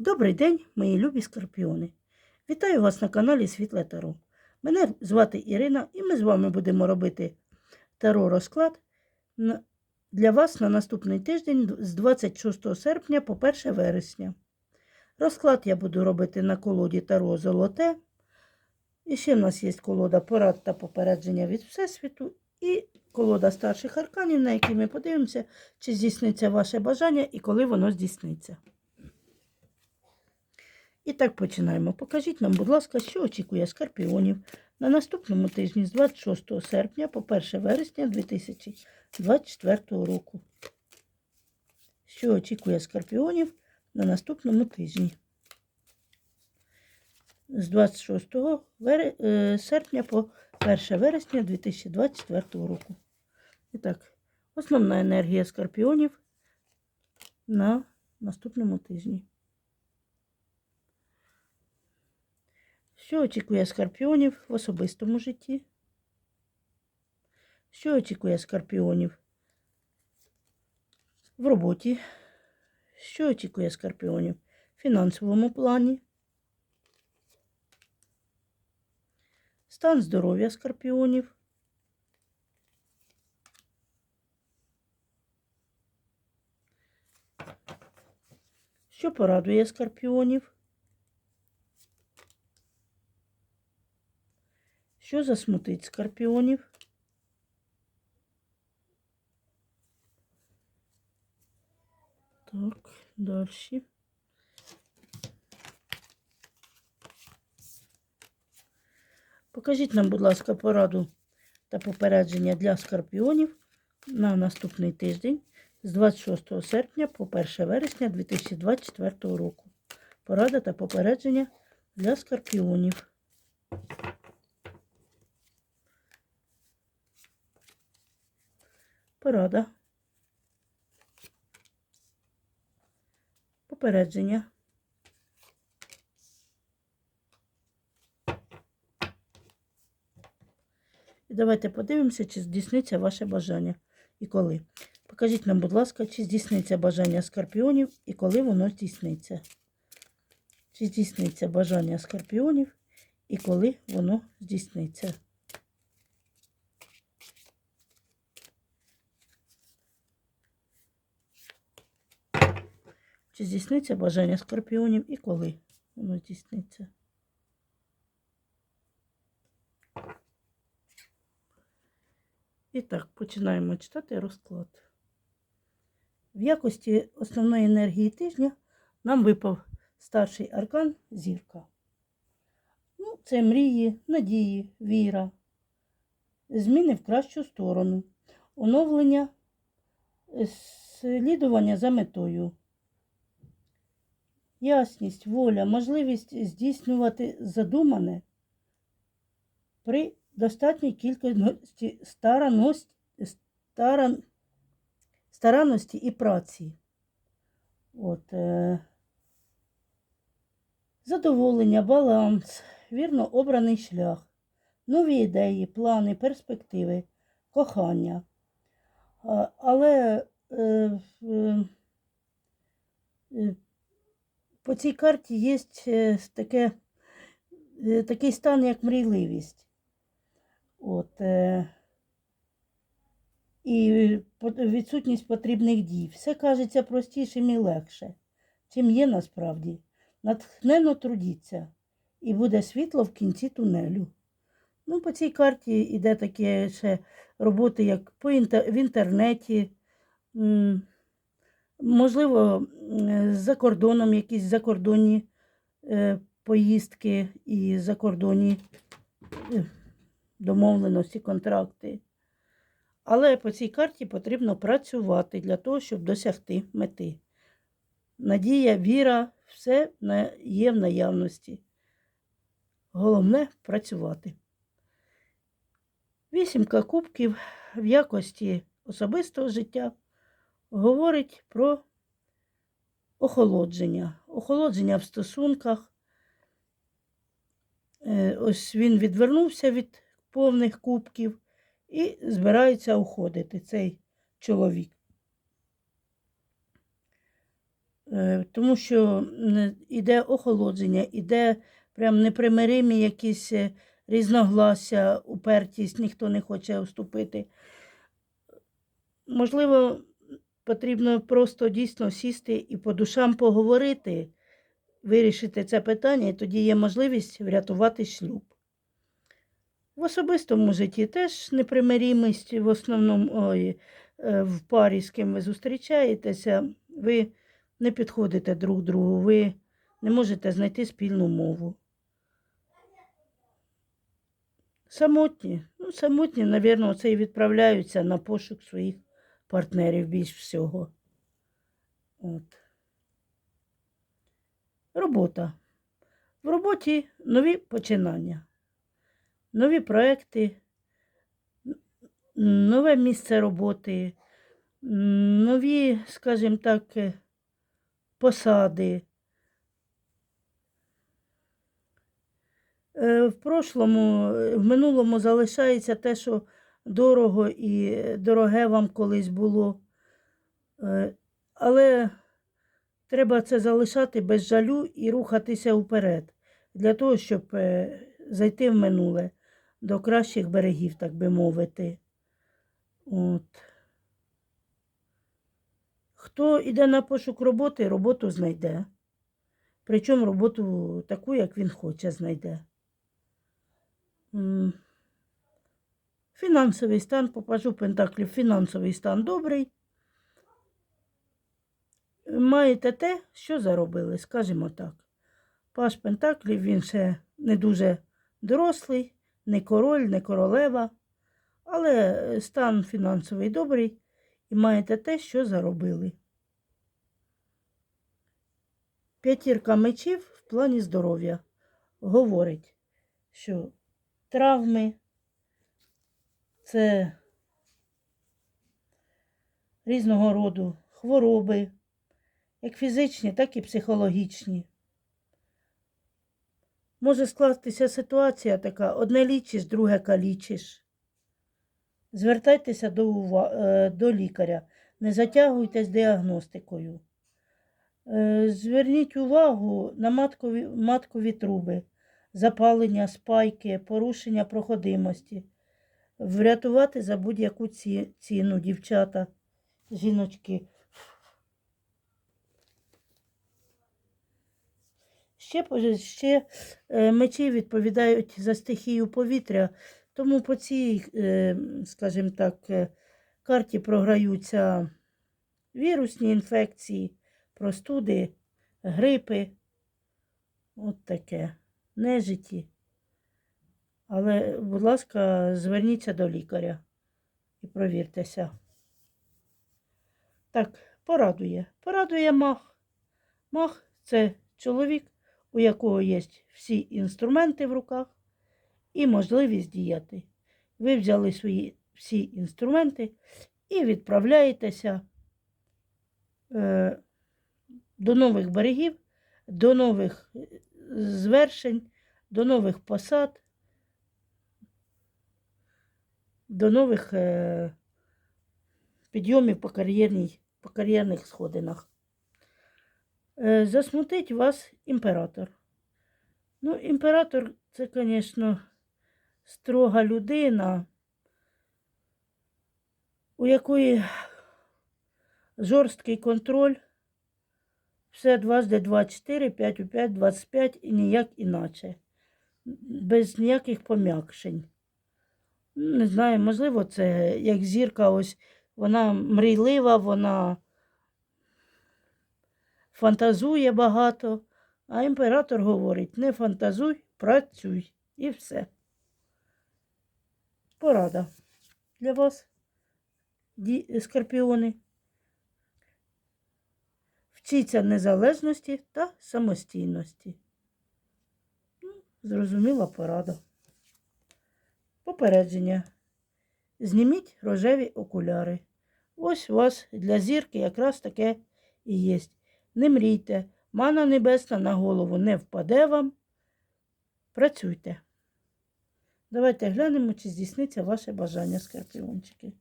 Добрий день, мої любі скорпіони. Вітаю вас на каналі Світле Таро. Мене звати Ірина, і ми з вами будемо робити таро розклад для вас на наступний тиждень з 26 серпня по 1 вересня. Розклад я буду робити на колоді Таро Золоте. І ще в нас є колода порад та попередження від Всесвіту і колода старших арканів, на якій ми подивимося, чи здійсниться ваше бажання і коли воно здійсниться. І так починаємо. Покажіть нам, будь ласка, що очікує скорпіонів на наступному тижні з 26 серпня по 1 вересня 2024 року. Що очікує скорпіонів на наступному тижні? З 26 вер... е, серпня по 1 вересня 2024 року. І так, основна енергія скорпіонів на наступному тижні. Що очікує скорпіонів в особистому житті? Що очікує скорпіонів в роботі? Що очікує скорпіонів в фінансовому плані? Стан здоров'я скорпіонів. Що порадує скорпіонів? Що засмутить скорпіонів? Так, далі. Покажіть нам, будь ласка, пораду та попередження для скорпіонів на наступний тиждень з 26 серпня по 1 вересня 2024 року. Порада та попередження для скорпіонів. Порада. Попередження. І давайте подивимося, чи здійсниться ваше бажання і коли. Покажіть нам, будь ласка, чи здійсниться бажання скорпіонів і коли воно здійсниться. Чи здійсниться бажання скорпіонів і коли воно здійсниться. Чи здійсниться бажання скорпіонів і коли воно здійсниться? І так, починаємо читати розклад. В якості основної енергії тижня нам випав старший аркан зірка. Ну, це мрії, надії, віра, зміни в кращу сторону, оновлення, е, слідування за метою. Ясність, воля, можливість здійснювати задумане при достатній кількості старан, старанності і праці. От, е, задоволення, баланс, вірно обраний шлях, нові ідеї, плани, перспективи, кохання. Але е, е, по цій карті є е, таке, е, такий стан, як мрійливість. От, е, і відсутність потрібних дій. Все кажеться простішим і легше, чим є насправді. Натхненно трудіться, і буде світло в кінці тунелю. Ну, по цій карті йде такі ще роботи, як в інтернеті. Можливо, за кордоном якісь закордонні е, поїздки і закордонні е, домовленості, контракти. Але по цій карті потрібно працювати для того, щоб досягти мети. Надія, віра, все є в наявності. Головне працювати. Вісімка кубків в якості особистого життя говорить про охолодження. Охолодження в стосунках. Е, Ось він відвернувся від повних кубків і збирається уходити цей чоловік. Е, Тому що іде охолодження, іде прям непримиримі якісь е, різногласся, упертість, ніхто не хоче вступити. Можливо, потрібно просто дійсно сісти і по душам поговорити, вирішити це питання, і тоді є можливість врятувати шлюб. В особистому житті теж непримирімість в основному ой, е, в парі, з ким ви зустрічаєтеся, ви не підходите друг другу, ви не можете знайти спільну мову. Самотні. Ну, самотні, напевно, це і відправляються на пошук своїх партнерів більш всього. От. Робота. В роботі нові починання, нові проекти, нове місце роботи, нові, скажімо так, е, посади. Е, В прошлому, е, в минулому залишається те, що дорого і дороге вам колись було. Е, Але треба це залишати без жалю і рухатися вперед, для того, щоб е, зайти в минуле до кращих берегів, так би мовити. От. Хто йде на пошук роботи, роботу знайде. Причому роботу таку, як він хоче, знайде. Фінансовий стан, попажу Пентаклів, фінансовий стан добрий. Маєте те, що заробили, скажімо так. Паш Пентаклів, він ще не дуже дорослий, не король, не королева, але стан фінансовий добрий і маєте те, що заробили. П'ятірка мечів в плані здоров'я говорить, що травми це різного роду хвороби, як фізичні, так і психологічні. Може скластися ситуація така: одне лічиш, друге калічиш. Звертайтеся до, е, до лікаря, не затягуйтесь діагностикою. Е, Зверніть увагу на маткові, маткові труби, запалення, спайки, порушення проходимості. Врятувати за будь-яку ціну, дівчата, жіночки. Ще, ще е, мечі відповідають за стихію повітря, тому по цій, е, скажімо так, е, карті програються вірусні інфекції, простуди, грипи. От таке. Нежиті. Але, будь ласка, зверніться до лікаря і провіртеся. Так, порадує. Порадує мах. Мах це чоловік, у якого є всі інструменти в руках і можливість діяти. Ви взяли свої всі інструменти і відправляєтеся е, до нових берегів, до нових е, звершень, до нових посад, до нових е, підйомів по, по кар'єрних сходинах. Е, засмутить вас імператор. Ну, імператор це, звісно, строга людина, у якої жорсткий контроль, все дважди 24, 5 у 5, 25 і ніяк іначе. Без ніяких пом'якшень. Не знаю, можливо, це як зірка, ось вона мрійлива, вона фантазує багато, а імператор говорить: не фантазуй, працюй і все. Порада для вас, скорпіони. Вчіться незалежності та самостійності. Ну, зрозуміла порада. Попередження. Зніміть рожеві окуляри. Ось у вас для зірки якраз таке і є. Не мрійте, мана небесна на голову не впаде вам. Працюйте. Давайте глянемо, чи здійсниться ваше бажання, скорпіончики.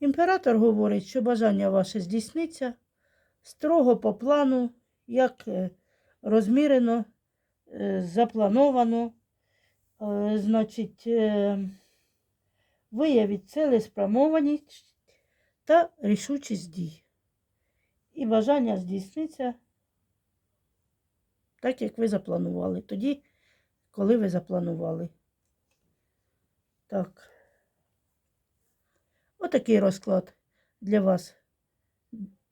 Імператор говорить, що бажання ваше здійсниться. строго по плану, як е, розмірено, е, заплановано. Е, Значить, е, виявіть цілеспрямованість та рішучість дій. І бажання здійсниться так, як ви запланували. Тоді, коли ви запланували. Так. Отакий розклад для вас.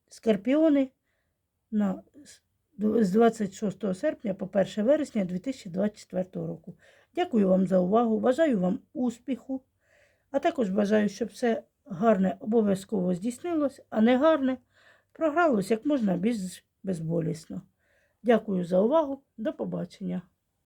Скорпіони на з 26 серпня по 1 вересня 2024 року. Дякую вам за увагу. Бажаю вам успіху. А також бажаю, щоб все гарне обов'язково здійснилось, а не гарне програлось як можна більш безболісно. Дякую за увагу. До побачення.